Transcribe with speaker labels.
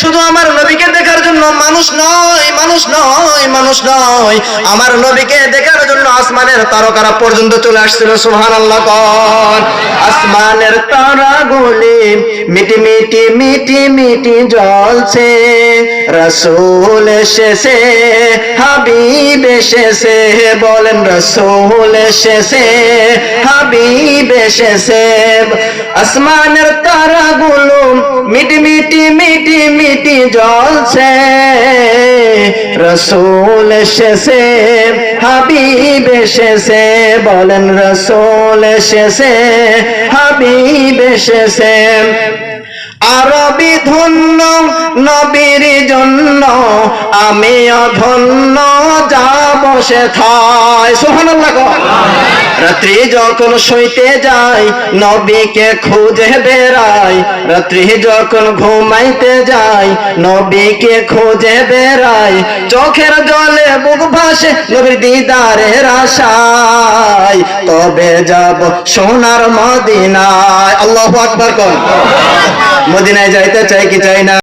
Speaker 1: শুধু আমার নবীকে দেখার জন্য মানুষ নয় মানুষ নয় মানুষ নয়। আমার নবীকে দেখার জন্য আসমানের তারকারা পর্যন্ত চলে আসছিল সুহান আল্লাহ আসমানের তারাগুলি মিটি মিটি মিটি মিটি জ্বলছে, রসুল এসেছে, হাবিব এসেছে, বলেন রসুল এসেছে, হাবিব এসেছে। আসমানের তারাগুলো মিটি মিটি মিটি জ্বলছে। রসুল এসেছে, হাবিব এসেছে, বলেন রসুল এসেছে, হাবিব এসেছে। আরবি ধন্য, নবীর জন্য আমি অধন্য যাব সে সুবহানাল্লাহ কও। রাত্রি যখন শুইতে যাই, নবীকে খুঁজে বেড়াই। রাত্রি যখন ঘুমাইতে যাই, নবীকে খুঁজে বেড়াই। চোখের জলে বুক ভাসে নবীর দিদারের আশায়। তবে যাব সোনার মদিনায়। আল্লাহু আকবার কোন। মদিনায় যাইতে চাই কি চাই না?